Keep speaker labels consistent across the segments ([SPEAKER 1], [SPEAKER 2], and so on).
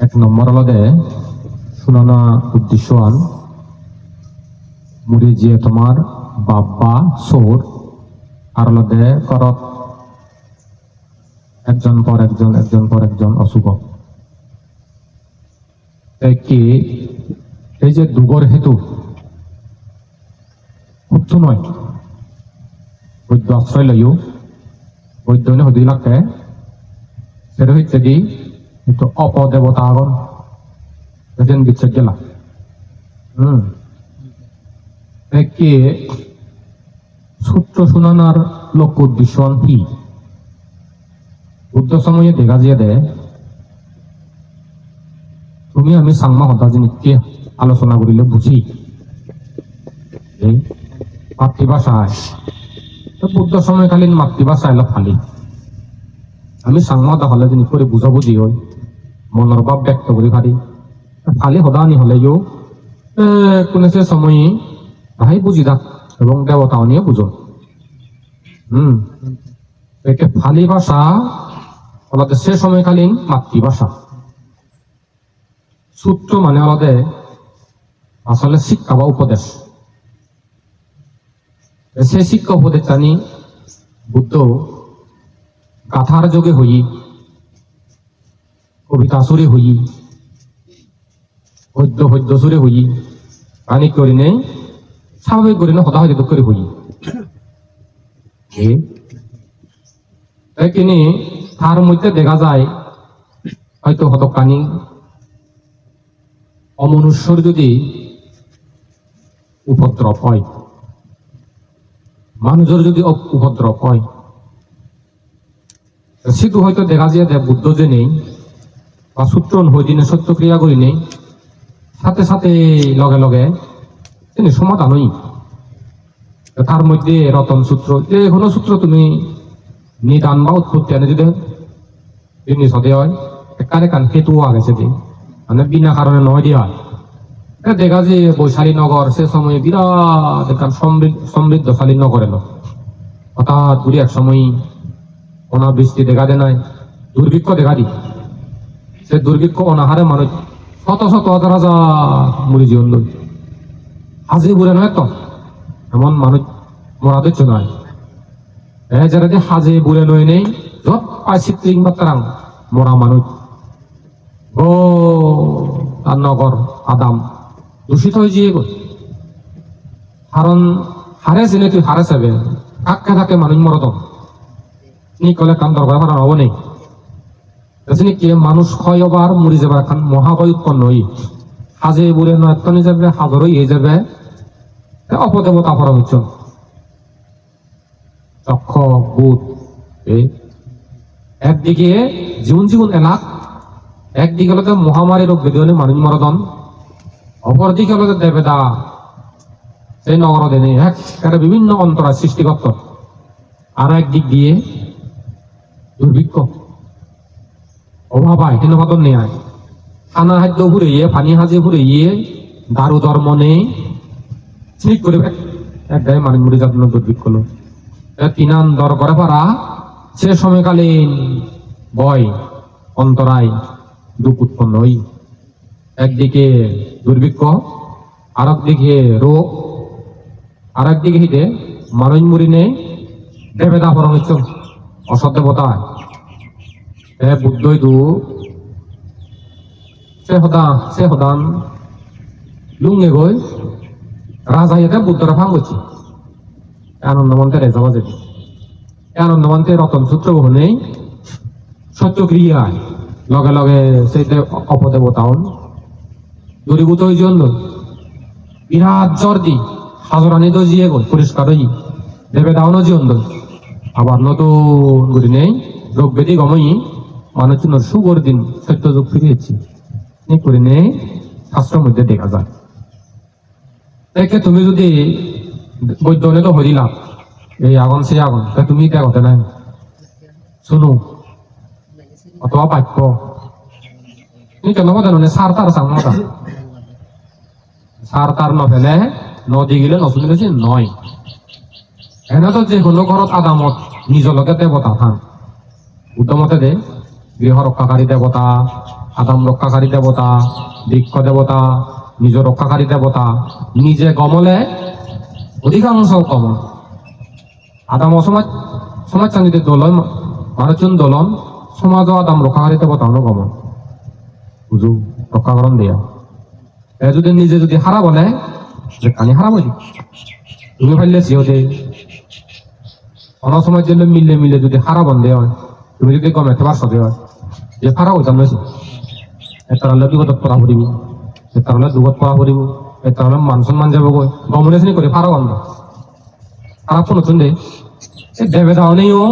[SPEAKER 1] এক নম্বৰ হলদে শুনানা উদ্দেশ্যৱান মুড়ি যিয়ে তোমার বাব্বা সোর আর হলদে করত। একজন পর একজন একজন পর একজন অশুভ। কি এই যে দুগর হেতু মুক্ত নয়। বৈদ্য আশ্রয় লইও। বৈদ্য হদিলাকে সেটা হচ্ছে কি একটু অপদেবতা আগন এজন বিচ্ছেদ গেলা। হুম। একে সূত্র শুনানার লক্ষ্য উদ্দেশ্য কি? বুদ্ধ সময়ে দেখা দিয়ে দেয় তুমি আমি সাংমা হতা জিনিসকে আলোচনা করিলে বুঝি। এই মাতৃভাষায়। তো বুদ্ধ সময়কালীন মাতৃভাষা এলো খালি আমি সাংমা হলে জিনিস করে বুঝাবুঝি হয় মনৰ ভাৱ ব্যক্ত কৰি পাৰি ফালি সদানি হলেও কোনে সে সময়ে? ভাই বুঝি থাক এবং দেবতাও নিয়ে বুঝো একে ফালি ভাষা আলাদা সে সময়কালীন মাতৃভাষা। সূত্র মানে আলাদা আসলে শিক্ষা বা উপদেশ। সে শিক্ষা উপদেশ জানি, বুদ্ধ গাথার যোগে হই কবিতা হই গদ্য পদ্য সুরে হই করি নেই স্বাভাবিক করে না হয়তো করে হই। তার মধ্যে দেখা যায়, হয়তো হতকানি। অমনুষ্যর যদি উপদ্রব হয় মানুষের যদি উপদ্রব হয় সিধু হয়তো দেখা যায় বুদ্ধ যে নেই বা সূত্রন হই দিনে সত্য ক্রিয়া করি নেই, সাথে সাথে লগে লগে তিনি সমাধানই। তার মধ্যে রতন সূত্র, যে কোনো সূত্র তুমি নিদান বা উৎপত্তি আনে যদি তিনি সদে হয় একানে কান হেতু আগেছে যে মানে বিনা কারণে নয় দিয়ে। হয় দেখা যে বৈশালী নগর সে সময় বিরাট একখান সমৃদ্ধ সমৃদ্ধশালী নগর এলো হঠাৎ ঘুরি এক সময় অনাবৃষ্টি দেখা দেয় নাই, দুর্ভিক্ষ দেখা দি সে দুর্ভিক্ষ অনাহারে মানুষ। শত শত হাজার হাজার মুড়ি জীবন লই হাজি বুড়ে নয় তো? এমন মানুষ মরা দিচ্ছ নয়। এ যারা যে হাজে বুড়ে নয় নেই, যত পাইছি ত্রিং বাতারাং মরা মানুষ। ও তার নগর আদাম, দূষিত হয়ে যেয়ে কারণ হারে চিনে তুই হারে চাবে কাকে থাকে মানুষ মরদম নি কলে কাম দরকার হব নেই। এখানে কি, মানুষ ক্ষয় হবার মরি যাবে এখন মহাবয় উৎপন্ন হই হাজে বুড়ে নয়তনে যাবে হাজর হয়ে যাবে। অপদেবতা হচ্ছে চক্ষ একদিকে জীবন জীবন এলাক, একদিকে হলো মহামারী রোগ বেদনে মানুষ মরদন অপরদিকে হলো দেবেদা সেই নগর দেনে, এক একটা বিভিন্ন অন্তরা সৃষ্টিগত। আর একদিক দিয়ে দুর্ভিক্ষ অভাব আয় কিন্তু মাতন নেই আয় খানা খাদ্য ফুরিয়ে পানি সাজি ফুরিয়ে দারু ধর্ম নেই ঠিক করে এক গায়ে মানুষ মরে যাত দুর্ভিক্ষ হলো তিনান দর করে পারা সে সময়কালীন ভয় অন্তরায় দুঃখ উৎপন্ন হই। একদিকে দুর্ভিক্ষ আর একদিকে রোগ আর একদিকে হিতে মানুষ মরি নেই দেবেদা পরম হচ্ছে অসৎ দেবতা এ বুদ্ধই সে সদা সে সদান লুঙ্গে গৈ রাজা এটা বুদ্ধরা ফাং করছি আনন্দমন্তে রেজা বাজে আনন্দমন্তে রতন সূত্র নেই সত্য ক্রিয়ায় লগে লগে সেইতে অপদেবতা হন দূরীভূত হয়ে জন্য বিরাট জ্বর দি হাজরানি তো জিয়ে গল পরিষ্কার হই দেবে দাওনো দল আবার নতুন করে নেই রোগ বেদি গমই মানুষের সুগর দিন সত্য যুগ ফিরিয়েছি করে নেই শাস্ত্রের মধ্যে দেখা যায় একে তুমি যদি বৈদ্যনে তো হরিলাম এই আগুন, সেই আগুন, তা তুমি এটা কথা নাই? শুনো, অথবা বাক্য। তুমি কেন কথা নে? সার তার সাং মতা সার তার নফেলে নদী গিলে নশুনিলে যে নয়। এনে তো যে কোনো ঘৰত আদামত নিজলকে দেৱতা থান। উত্তমতে দে। গৃহ ৰক্ষাকাৰী দেৱতা আদাম রক্ষাকারী দেবতা, বৃক্ষ দেবতা, নিজ রক্ষাকারী দেবতা, নিজে গমলে অধিকাংশ কমল আদাম অসমাজ সমাজ চান্দিতে দোলন মানুষজন দোলন সমাজ আদাম রক্ষাকারী দেবতা হলো গমন বুঝু, রক্ষাকরণ দেয়া। এ যদি নিজে যদি হারা বলে, যে কানি হারা বলি তুমি ফাইলে সিও দে। অন্য সময় মিলে মিলে যদি হারা বন্ধে হয়, তুমি যদি গমে তোমার সদে হয়। যে ফারা হইতাম নইছে এতারলে বিগত পড়া ফুরিব এতারলে দুগত পড়া ফুরিব এতারলে মান সম্মান যাব গৈ গমনে চিনি করে ফারা বন্ধ খারাপ কোনো চুন দে দেবে দাওনেও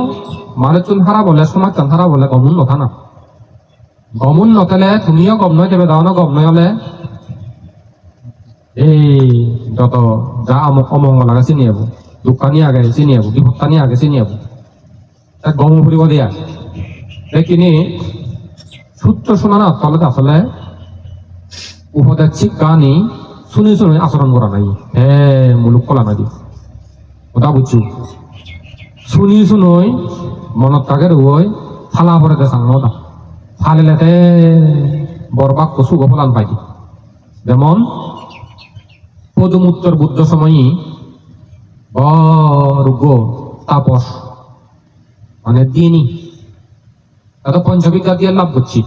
[SPEAKER 1] মানে চুন হারা বলে সমাজ চান হারা বলে গমুন নথা না। গমুন নথলে তুমিও গম নয়, দেবে দাও না গম নয় হলে। এই যত যা আমক অমঙ্গল আগে চিনি যাব দোকানি আগে চিনি যাব বিপত্তানি আগে চিনি তাক গম ফুরিব দিয়া। দেখিনি সূত্র শোনা না তলে আসলে উপদেশ শিক্ষানি শুনি শুনি আচরণ করা নাই। হে মুলুক কলা নাই। কথা বুঝছ? শুনি শুনই মনত তাকে রুই ফালা পরে দেখাং নদা ফালিলেতে বরবাক কচু গফলান পাই যেমন, পদমুত্তর বুদ্ধ সময়ই বর্গ তাপস মানে দিনই এত পঞ্চবিদ্যা দিয়ে লাভ করছি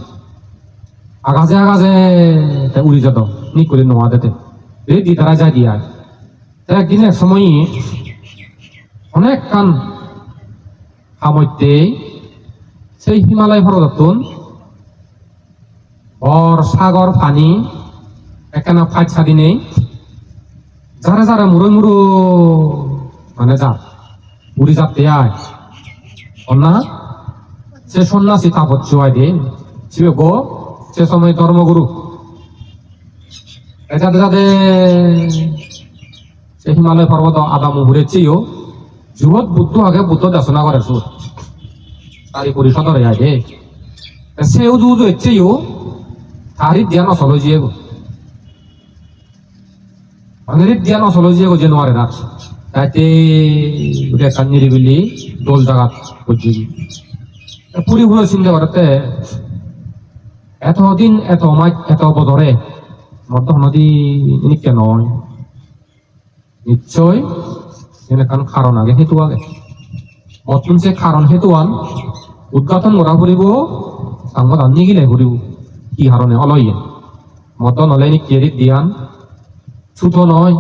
[SPEAKER 1] আগাজে তা উড়ি যেত, নি করে নোয়া দিতে দি তারা যাই দিয়া একদিন এক সময় অনেক কান সামর্থ্যে সেই হিমালয় পর্বতন বর সাগর পানি একখানা ফাইট ছাদি নেই। যারা যারা মুড়ো মুড়ো মানে যা, উড়ি যাতে আয়। অন্না সে সন্ন্যাসী তাপত্য আয় দে শিবে গো, সে সময় ধর্মগুরু। যাতে যাতে সে হিমালয় পর্বত আদা মুহুরে চেয়েও যুবত বুদ্ধ আগে বুদ্ধ দেশনা করে সুর। তারি পরিষদরে আগে সেও যুজ চেয়েও তারি জ্ঞান অসল জিয়ে গো। অনেক জ্ঞান অসল জিয়ে গো যে নোয়ারে রাখ তাইতে উঠে কান্নিরি বিলি দোল জাগাত করছি। পুরি পুরো চিন্তা করতে এতদিন, এত মাই এত বছরে মধ্য নদী নিকে নয় নিশ্চয় এনেকান কারণ আগে হেতু আগে বর্তমান সে কারণ হেতুয়ান উদ্ঘাটন করা ফুরিব সাংবাদ আনি গিলে ফুরিব কি কারণে অলয়ে? মত নলে নি কেরিত দিয়ান ছোট নয়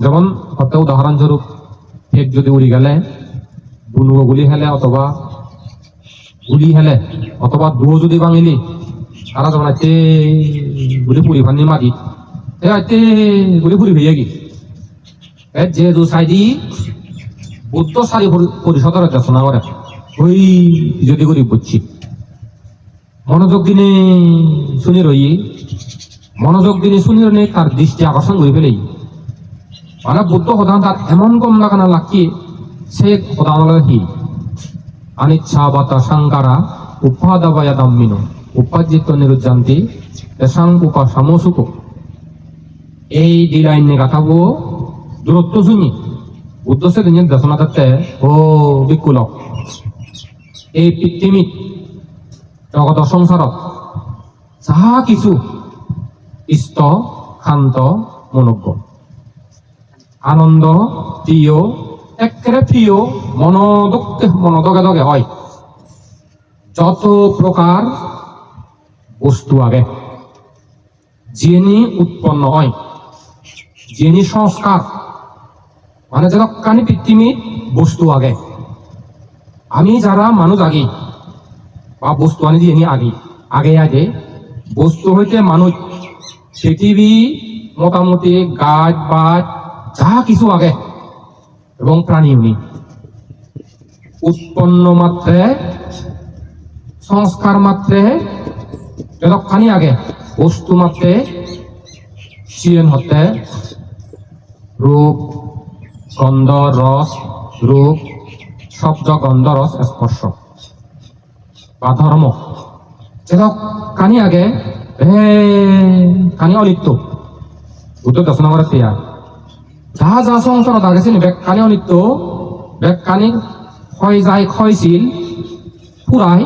[SPEAKER 1] যেমন হতে উদাহরণস্বরূপ ফেক যদি উড়ি গেলে বুনুয় গুলি হেলে অথবা গুলি হেলে, অথবা দুও যদি ভাঙিলি তারা যেমন এতে গুলি পুরি ফানি মারি এতে গুলি পুরি হইয়া কি যে দু সাইডি বুদ্ধ সারি পরিষদের দেশনা করে ওই যদি করি বুঝছি মনোযোগ দিনে শুনি রই মনোযোগ দিনে শুনি রই তার দৃষ্টি আকর্ষণ করে ফেলেই মানে বুদ্ধ সদান তার এমন গম লাগানো লাগি সে সদান হি উপাদাবায়া দাম্মিনো উপার্জিত নিরুজান্তি তেসাং উপাসামসুক এই দূরত্ব শুনি দিনের দেশনা তাতে ও বিকুল এই পৃথিবীত জগত সংসাৰত যাহা কিছু ইষ্ট শান্ত মনোজ্ঞ আনন্দ প্রিয় একেবারে মনোদকে মনোদকে দকে হয়। যত প্রকার বস্তু আগে, যিনি উৎপন্ন হয়, যিনি সংস্কার মানে যেরকানি পৃথিবীত বস্তু আগে। আমি যারা মানুষ আগে, বা বস্তু আনি দিয়ে আগে আগে আগে বস্তু হইতে মানুষ, পৃথিবী মোটামুটি গাছ বাজ যা কিছু আগে। এবং প্রাণী উনি। উৎপন্ন মাত্রে, সংস্কার মাত্রে যতখানি আগে বস্তু মাত্রে সৃজন হতে, রূপ, গন্ধ, রস, রূপ, শব্দ, গন্ধ, রস, স্পর্শ বা ধর্ম। যেসব কানি আগে কানি অনিত্য বুদ্ধ দর্শন করে পেয়া যাহা আগে চিনি বেগ কানি অনিত্য কানি ক্ষয় যায় ক্ষয়শীল ফুরাই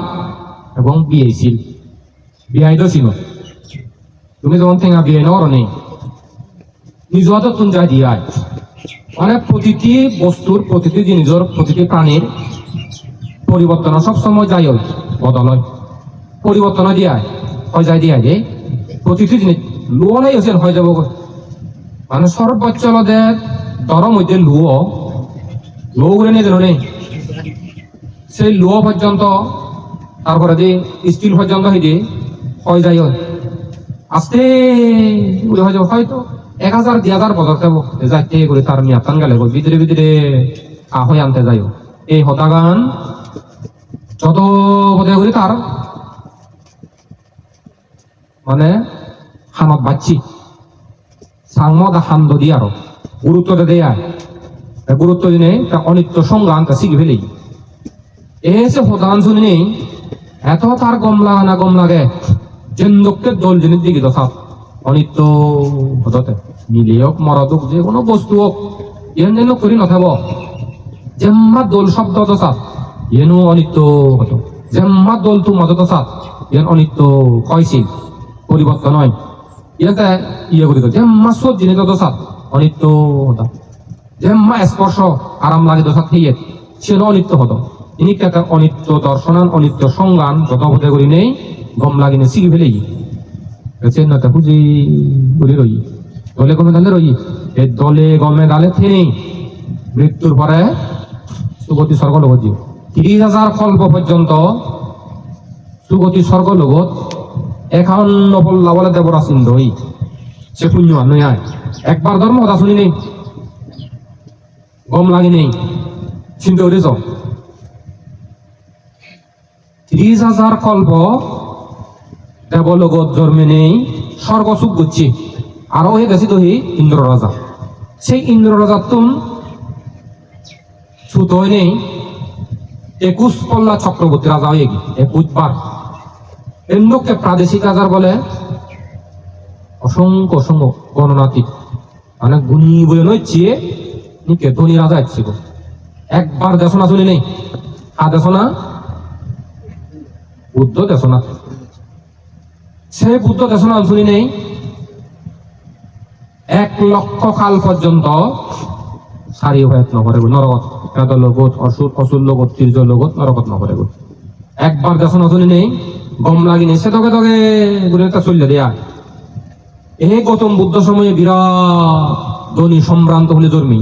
[SPEAKER 1] এবং বিয়াইছিল বিয়াই দছিল তুমি যেমন ঠেঙা বিয়ে নর নেই নিজ হাতে তুমি যাই দিয়ায় মানে প্রতিটি বস্তুর, প্রতিটি জিনিসের, প্রতিটি প্রাণীর পরিবর্তন সবসময় যাই হয় বদল হয় পরিবর্তন দিয়ায় হয় যাই দিয়া যে প্রতিটি জিনিস লুয়ালাই হয়েছেন হয়ে যাব। মানে সর্বোচ্চ লদের দর মধ্যে লুয় লুয় করে নিয়ে দিল সেই লুয় পর্যন্ত, তারপরে যে স্টিল পর্যন্ত হয়ে দিয়ে যাই আস্তে উড়ে হয়ে যাব, হয়তো এক হাজার, দুই হাজার বছর দেবো যাইতে করে তার মিয়া টান গেলে ভিতরে ভিতরে আহয় আনতে যাইও এই হতাগান যত বোধে করি তার মানে হানত বাচ্চি সাংমদ হান্দ দি আরও গুরুত্ব দেয়। গুরুত্ব দিনে তা অনিত্য সংজ্ঞান তা শিখে ফেলেই এসে হতাগান শুনি নেই, এত তার গম লাগা না গম লাগে জেন্দককে দোল জিনিস দিকে সাপ। অনিত্য হতে মিলি হোক মরদ হোক, যে কোনো বস্তু হোক ইয়েন যেন করি নথাব জেম্মা দোল শব্দ সাপ ইয়েনো অনিত্য হতো জেম্মা দোল তু তো সাপ ইয়েন অনিত্য কয়ছিল পরিবর্তন হয়। ইয়াতে ইয়ে করি জেম্মা সব জিনিস তো সাপ অনিত্য হতো। জেম্মা স্পর্শ আরাম লাগে তো সাপ সে অনিত্য হতো। ইনি কেতা অনিত্য দর্শনান অনিত্য সংজ্ঞান যত বোধে করি নেই, গম লাগিনে শিখি ফেলেই। চেন্নতা বুঝি বলি রই দলে গমে দালে রই এ দলে গমে দালে থেই। মৃত্যুর পরে সুগতি স্বর্গ লগত ত্রিশ হাজার কল্প পর্যন্ত সুগতি স্বর্গ লগত একান্ন পল্লা বলে দেবরা সিন্ধ হই। সে পুণ্য আয়। একবার ধর্ম কথা শুনি নেই। গম লাগি নেই। চিন্তা করেছ ত্রিশ হাজার কল্প দেবলোকত জন্মে নেই স্বর্গ সুখ করছি আরও হয়ে গেছি তো ইন্দ্র রাজা। সেই ইন্দ্র রাজার তুম ছুত হয়ে নেই। একুশ পল্লা চক্রবর্তী রাজা হয়ে একুশ বার। এমনকে প্রাদেশিক রাজার বলে অসংখ্য অসংখ্য গণনাতীত। মানে গুণী বলে নয়, চিয়ে নিকে ধনী রাজা এসেছিল একবার দেশনা শুনি নেই, আর দেশনা বুদ্ধ দেশনা। সে বুদ্ধ দেশনা শুনি নেই, এক লক্ষ কাল পর্যন্ত সারি হয়াত নকরে নরকত পেদ লগত অসুর অসুর লগত তীর্য লগত নরকত নকরে একবার দেশনা শুনি নেই গম লাগি নেই সে তকে তকে গুণে তা চলিয়ে দেয়া। এই গৌতম বুদ্ধ সময়ে বিরাট ধনী সম্ভ্রান্ত হলে জন্মি।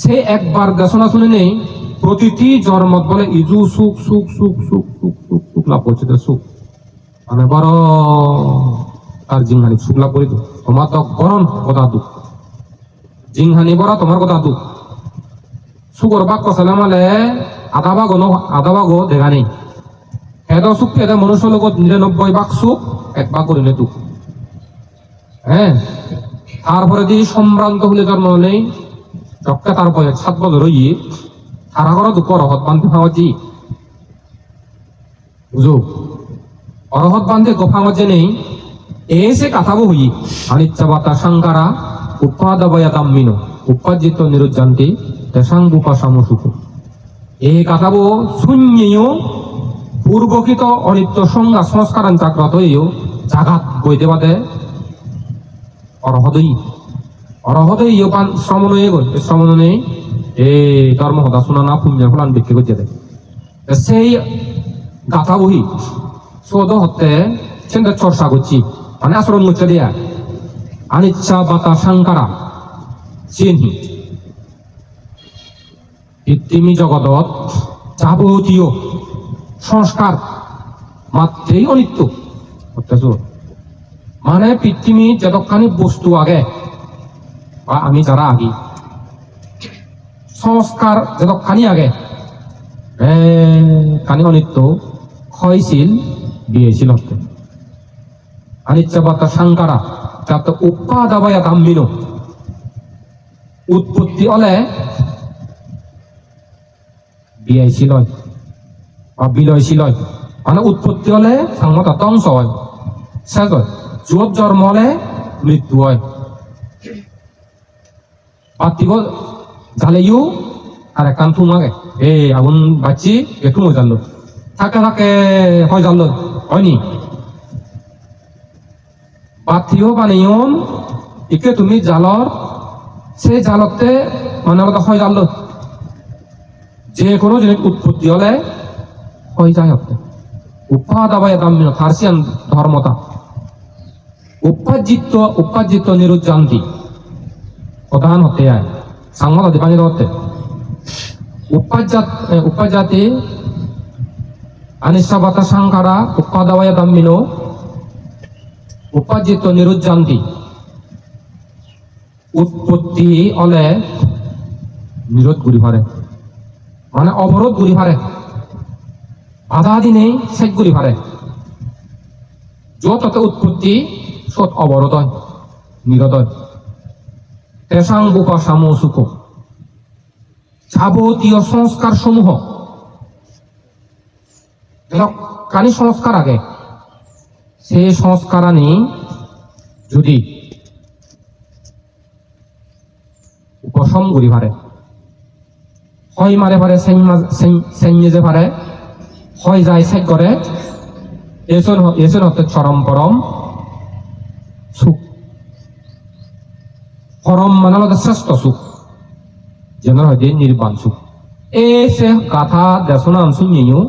[SPEAKER 1] সে একবার দেশনা শুনে নেই, প্রতিটি জন্মত বলে ইজু সুখ সুখ সুখ সুখ সুখ সুখ সুখ লাভ করছে সুখ। মানে বড় তার জিংহানি সুখ লাভ করি তো। তোমার তো গরম কথা দুঃখ। জিংহানি বড়, তোমার কথা দুঃখ। সুগর বাক্য সালামালে আধা ভাগ দেখা নেই এত সুখ এত মনুষ্য লগত নিরানব্বই ভাগ সুখ, এক ভাগ করিলে দুঃখ হ্যাঁ তারপরে যে সম্ভ্রান্ত হলে জন্ম নেই চক্কা তার সাত বছর হইয়ে তারা করো দুঃখ রহত বান্ধে ভাঙাচ্ছি বুঝো অরহত বান্ধে গোফা মধ্যে নেই এসে কাথাবো হই। আনিচ্ছা বাতা সাংকারা দাম্মিন উপার্জিত তেসাং সুখ। এ কাথাবো শূন্যেয় পূর্বকৃত অনিত্য সংজ্ঞা সংস্কারান চাকরাত হইও জাগাত বইতে বাদে। অরহদই অরহদই ইয়োপান শ্রমণয়ে গল শ্রমণে এ ধর্ম হতা শোনা না পুণ্য ফলান বিক্রি করতে দেয় সেই গাথা বহি সদ হতে চিন্তা চর্চা করছি মানে আচরণ করতে দেয়া। আনিচ্ছা বাতা সাংকারা চিহ্নি কৃত্রিমী জগতত যাবতীয় সংস্কার। মাত্রেই অনিত্য। অত্যাচ মানে পৃথিবী যতখানি বস্তু আগে, বা আমি যারা আগে। সংস্কার যতখানি আগে। খানি অনিত্য ক্ষয়শীল দিয়েছিল আনিচ্ছা বার্তা সাংকারা যাতে উপাদাবায়া দাম্মিন উৎপত্তি হলে বিয়াইছিল বা বিলয়শীল হয় মানে উৎপত্তি হলে সাংমত ধ্বংস হয় হয় যুবক জন্ম হলে মৃত্যু হয়। পার্থিব জ্বালেইও আর একান থুমাগে এই আগুন বাচ্চি, একটু মই জানলো। থাকে থাকে, হয় জানলো। হয়নি পাথিও বানিয়ন ইকে তুমি জালর সেই জালতে মানে হয় জাল যে কোনো জিনিস উৎপত্তি হলে হয়ে যায় হতে উপাদাবায় দাম ফার্সিয়ান ধর্মতা নিরুজ্জান্তি। প্রধান হতে সাংবাদ হতে। উপাজাত সাংখারা নিরুজ্জান্তি। উৎপত্তি অলে নিরোধ পারে মানে অবরোধ ঘুরি পারে আধা দিনে ঘুরি পারে যত উৎপত্তি, সৎ অবরোধ হয় নিরোধ হয় তেসাং বুকা সামো সুখ যাবতীয় সংস্কার সমূহ কানি সংস্কার আগে। সেই সংস্কার আনি যদি উপশম করি পারে হয় মারে পারে যে পারে হয় যায় সেক করে। এসন এসন হতে চরম পরম সুখ। পরম মানে হলো শ্রেষ্ঠ সুখ। যেন হয়তো নির্বাণ সুখ। এ সে কথা দেশনা শুনিও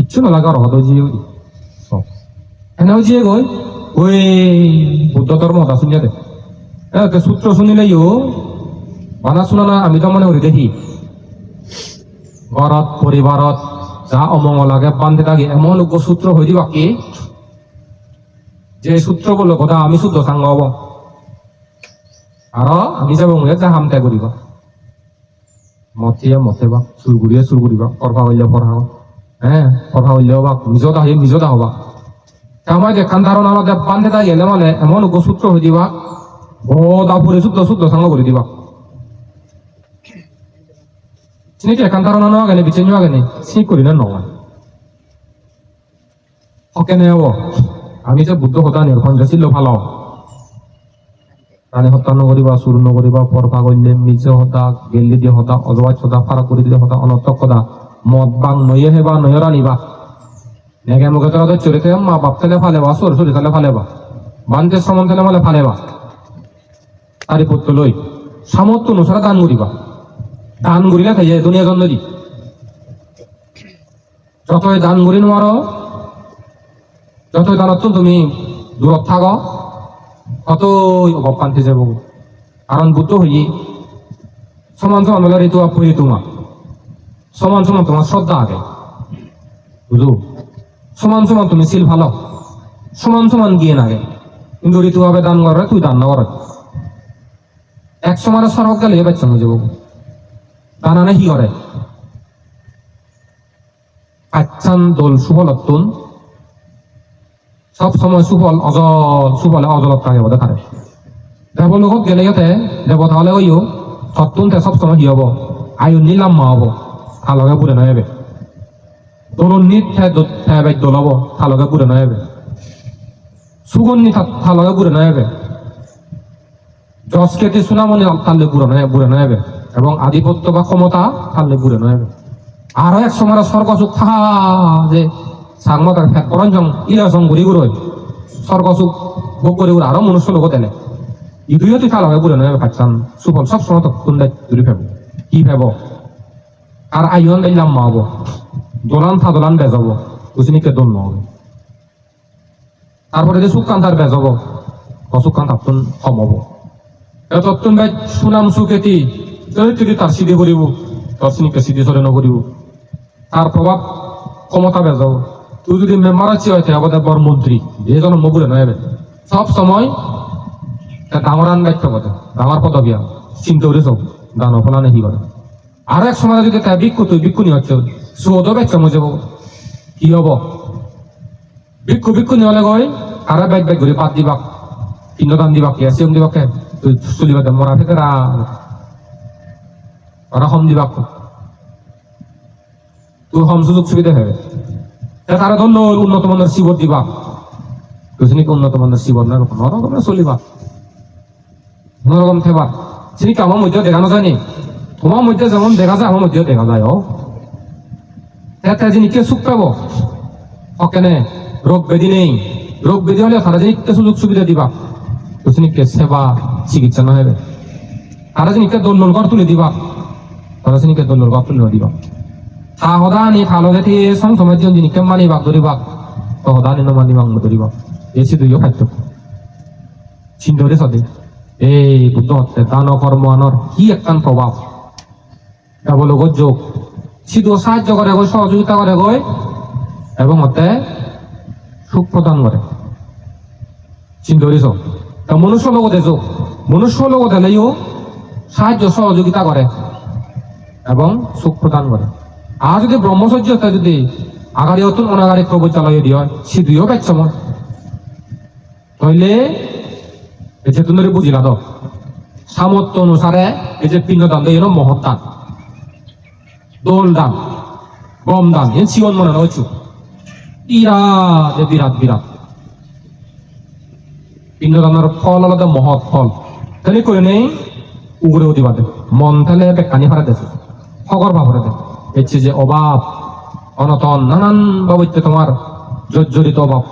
[SPEAKER 1] ইচ্ছু নালাগা রহদ জিও এনেও জিয়ে গৈ ওই বুদ্ধ ধর্ম কথা শুনিয়া দে। সূত্র শুনিলেও বানা শুনা না, আমি তো মনে করি দেখি। ঘরত, পরিবারত যা অমঙ্গল লাগে বান্ধে থাকে। এমন উগ্র সূত্র হয়ে দিবা কি? যে সূত্র বলল কথা আমি শুদ্ধ সাঙ্গ হব। আর আমি যাব যা হামতে করিব মতিয়ে মতে বা চুর ঘুরিয়ে চুর করিবা পরফা হইলে পড়া হ্যাঁ পরফা হইলেও বা নিজতা হইলে নিজতা হবা আমার যে কান ধারণা বান্ধে থাকে মানে এমন উগ্র সূত্র হয়ে দিবা। ও দাপুরে শুদ্ধ শুদ্ধ সাঙ্গ করে দিবা। গেলে সি করি না নয় হকে নেব আমি যে বুদ্ধ কথা নির্ভঞ্জ ছিল ভালো প্রাণী হত্যা নকৰিবা চুৰ নকৰিবা পৰপা কৰিলে মিজে হতা গেলি দিয়ে হতা অজবাজ হতা ফাৰা কৰি দিলে হতা অনর্থক কথা মদ বাং নয়ে হেবা নয়রা নিবা নেগে মুখে তোরা চরিতে মা বাপ তেলে ফালেবা সর সরি তালে ফালেবা বান্ধে সমান তেলে মালে ফালেবা তারি পুত্র লই সামর্থ্য অনুসারে দান করিবা দান করিলে খাইয়ে দুনিয়া জন্ম দি যতই দান করি নোৱাৰো, যতই দানত তুমি দূৰত থাক কতই অভাৱ পান্তি যাব। কাৰণ বুদ্ধ হই সমান সমান বেলার ঋতু আপনি তোমা সমান সমান তোমার শ্রদ্ধা আগে বুঝো সমান সমান তুমি সিল ভালো সমান সমান গিয়ে নাগে কিন্তু ঋতু হবে দান করে তুই দান না করে এক সময় সরক গেলে বাচ্চা হয়ে যাব। দানা নাকি করে। আচ্ছান দোল সুফলত্তুন সব সময় সুফল অজল সুফলে অজলত থাকে বোধ খারে দেবলোকত গেলে গেতে দেবতা হলে ওইও সত্তুনতে সব সময় কি হব? আয়ু নিলাম মা হব। থালকে পুরে নয় হবে দোলন নিত বাই দোল হব থালকে পুরে নয় হবে সুগন্ধি থালকে পুরে নয় হবে যশ কেটে সুনামনি তাহলে বুড়ে নয় বুড়ে নয় হবে এবং আধিপত্য বা ক্ষমতা তাহলে বুড়ে নয়। হবে আরও এক সময় স্বর্গ সুখ থা যে সাংমতার ফেক করঞ্জং ইলাসং ঘুরি ঘুরোয় স্বর্গ সুখ ভোগ করে উড়ে আরও মনুষ্য লোক তেলে ইদুইও তুই খালা বুড়ে নয় খাচ্ছান সুফল সব সময় তো তুন্দে দূরি ফেব। কি ফেব? আর আইন দিলাম মা হব? দোলান থা দোলান বেজাব বুঝিনিকে দোল নহবে তারপরে যে সুখান তার বেজাব অসুখান তাপ্তন কম হব। তত্তন ভাই সুনাম সুকেতি তুই তার সিধে করিব দর্শনিককে সিধে সরে নকরিব তার প্রভাব ক্ষমতা বেজাব তুই যদি মেম্বার আছি হয়তো আমাদের বড় মন্ত্রী যে জন মগুলে নয় সব সময় ডাঙর আন দায়িত্ব কথা ডাঙর পদবী চিন্তা করে সব দান ফলা নেই করে আর এক সময় যদি তাই বিক্ষু তুই বিক্ষুনি হচ্ছে সুদ বেচা মজে কি হব? ভিক্ষু ভিক্ষুনি হলে গৈ আর বেগ বেগ ঘুরে পাত দিবাক দিবা পিণ্ডদান দিবা কে সিয়ম দিবা কে তুই চলিবা মরা ফেতে রা ওরা হম দিবা তুই হম সুযোগ সুবিধা হবে তারা ধরলো উন্নত মানের শিবর দিবা বুঝলি উন্নত মানের শিবর না নরকম চলিবা নরকম থেবা চিনি কি আমার মধ্যে দেখানো যায়নি তোমার মধ্যে যেমন দেখা যায় আমার মধ্যেও দেখা যায় ও এতে যিনি কে সুখ পাব অকেনে রোগ ব্যাধি নেই রোগ ব্যাধি হলে তারা যে সুযোগ সুবিধা দিবা তো সিনিকে সেবা চিকিৎসা নয় তারা সিনিকে দোল্লোর ঘর তুলে দিবা তারা সিনিকে দোল্লোর ঘর তুলে দিবা। তা হদা নি খালো যেটি সং সময় জন জিনিকে মানি বাগ ধরিবা তো হদা নি মানি বাং ধরিবা এসে দুইও খাদ্য। চিন্তরে সদে এই বুদ্ধ হত্যা দান কর্ম আনর কি একখান প্রভাব কেবল যোগ। সিধু সাহায্য করে গৈ, সহযোগিতা করে গৈ, এবং হতে সুখ প্রদান করে চিন্তা করিস তা মনুষ্য লগতে যোগ। মনুষ্য লগতে সাহায্য, সহযোগিতা করে এবং সুখ প্রদান করে। আর যদি ব্রহ্মচর্যতা যদি আগাড়ি অতুন অনাগাড়ি প্রভু চালাই দিয়ে হয় সিধুও পাইছ মন তাইলে এই যে তুমি বুঝিলা তো, সামর্থ্য অনুসারে এই যে পিণ্ড দান দিয়ে মহৎ দান। দোল দান গম দান, এ জীবন মনে রয়েছে বিরাট বিরাট বিরাট। পিণ্ড দানের ফল আলাদা মহৎ ফল। তাহলে করে নেই? উগরে দিবাদে মন তাহলে বেকানি ফারে দেছে ফগর ভাবরে দে হচ্ছে যে অভাব অনতন নানান বাবুতে তোমার জর্জরিত অভাব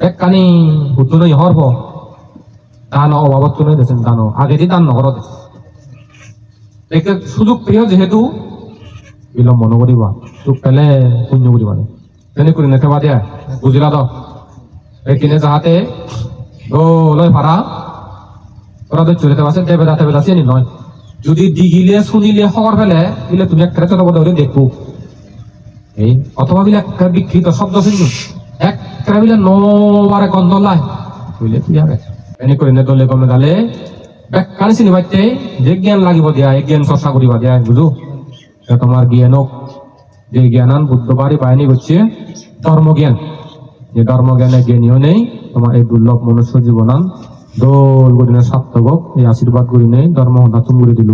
[SPEAKER 1] বেকানি হুতুন হরব। দান অভাবত্ব নয় দেছেন দান আগে দি দান নগর দে একে সুযোগ প্রিয় যেহেতু বিলম্ব নকৰিবা তোক পেলে পুণ্য কৰিবা তেনে কৰি নেথেবা দিয়া বুজিলা দ এইখিনি যাহাতে লৈ পাৰা তোরা তো চলে আছে দেবে দাতে বেলা নয় যদি দিগিলে শুনিলে খবর পেলে দিলে তুমি একটা চলো ধরে দেখব। এই অথবা বিলে একটা বিকৃত শব্দ শুনু একটা বিলে নবারে গন্ধ লাই। বুঝলে কি হবে? এনে করে নে দলে গমে গালে বেকানি চিনি পাইতে যে জ্ঞান লাগিব দিয়া, এই জ্ঞান চর্চা করিবা দিয়া, বুঝো? তোমার জ্ঞানক যে জ্ঞানান বুদ্ধ বাড়ি পায়নি হচ্ছে ধর্মজ্ঞান। যে ধর্মজ্ঞানে জ্ঞানীয় নেই, তোমার এই দুর্লভ মনুষ্য জীবনান দোল গরিনে সার্থকক এই আশীর্বাদ গরিনে ধর্ম দাতুম করে দিল।